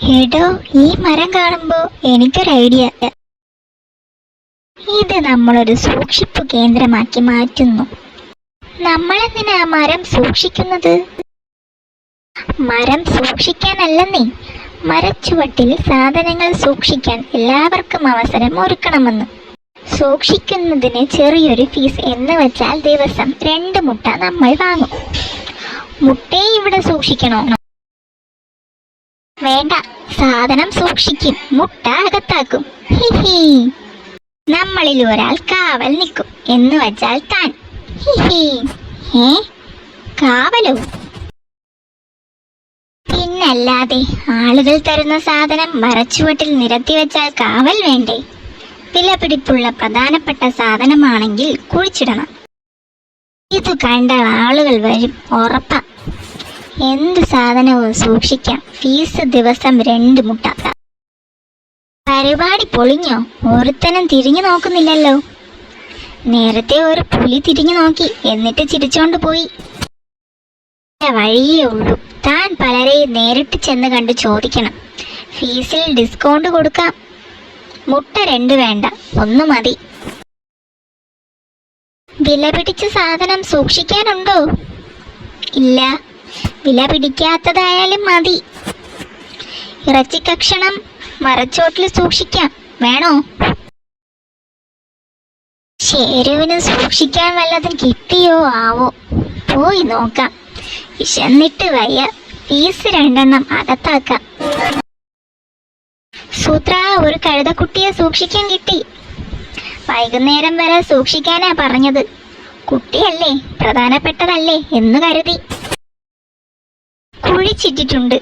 എടോ ഈ മരം കാണുമ്പോ എനിക്കൊരു ഐഡിയ. ഇത് നമ്മളൊരു സൂക്ഷിപ്പ് കേന്ദ്രമാക്കി മാറ്റുന്നു. നമ്മളെന്തിനാ മരം സൂക്ഷിക്കുന്നത്? മരം സൂക്ഷിക്കാനല്ലെന്നേ. മരച്ചുവട്ടിൽ സാധനങ്ങൾ സൂക്ഷിക്കാൻ എല്ലാവർക്കും അവസരം ഒരുക്കണമെന്ന്. സൂക്ഷിക്കുന്നതിന് ചെറിയൊരു ഫീസ് എന്ന് വെച്ചാൽ ദിവസം രണ്ട് മുട്ട നമ്മൾ വാങ്ങും. മുട്ടയെ ഇവിടെ സൂക്ഷിക്കണോ? വേണ്ട. സാധനം സൂക്ഷിക്കും. മുട്ട അകത്താക്കും. ഹിഹി നമ്മളിൽ ഒരാൾ കാവൽ നിൽക്കും. എന്ന് വച്ചാൽ താൻ. ഹിഹി ഏ? കാവലോ? പിന്നല്ലാതെ ആളുകൾ തരുന്ന സാധനം മറച്ചുവട്ടിൽ നിരത്തി വെച്ചാൽ കാവൽ വേണ്ടേ? വിലപിടിപ്പുള്ള പ്രധാനപ്പെട്ട സാധനമാണെങ്കിൽ കുഴിച്ചിടണം. ഇത് കണ്ട ആളുകൾ വരും. ഉറപ്പാ. എന്ത് സാധനവും സൂക്ഷിക്കാം. ഫീസ് ദിവസം രണ്ട് മുട്ട. പരിപാടി പൊളിഞ്ഞോ? ഒരുത്തനും തിരിഞ്ഞു നോക്കുന്നില്ലല്ലോ. നേരത്തെ ഒരു പുലി തിരിഞ്ഞു നോക്കി എന്നിട്ട് ചിരിച്ചോണ്ട് പോയി. വഴിയേ ഉള്ളൂ. താൻ പലരെയും നേരിട്ട് ചെന്ന് കണ്ട് ചോദിക്കണം. ഫീസിൽ ഡിസ്കൗണ്ട് കൊടുക്കാം. മുട്ട രണ്ട് വേണ്ട. ഒന്ന് മതി. വില പിടിച്ച സാധനം സൂക്ഷിക്കാനുണ്ടോ? ഇല്ല. വില പിടിക്കാത്തതായാലും മതി. ഇറച്ചി കക്ഷണം മറച്ചോട്ടിൽ സൂക്ഷിക്കാം. വേണോ? ശേരുവിന് സൂക്ഷിക്കാൻ വല്ലതും കിട്ടിയോ? ആവോ. പോയി നോക്കാം. വിശന്നിട്ട് വയ്യ. പീസ് രണ്ടെണ്ണം അകത്താക്കാം. സൂത്ര ഒരു കഴുതക്കുട്ടിയെ സൂക്ഷിക്കാൻ കിട്ടി. വൈകുന്നേരം വരെ സൂക്ഷിക്കാനാ പറഞ്ഞത്. കുട്ടിയല്ലേ പ്രധാനപ്പെട്ടതല്ലേ എന്ന് കരുതി. കുഴിച്ചിട്ടിട്ടുണ്ട്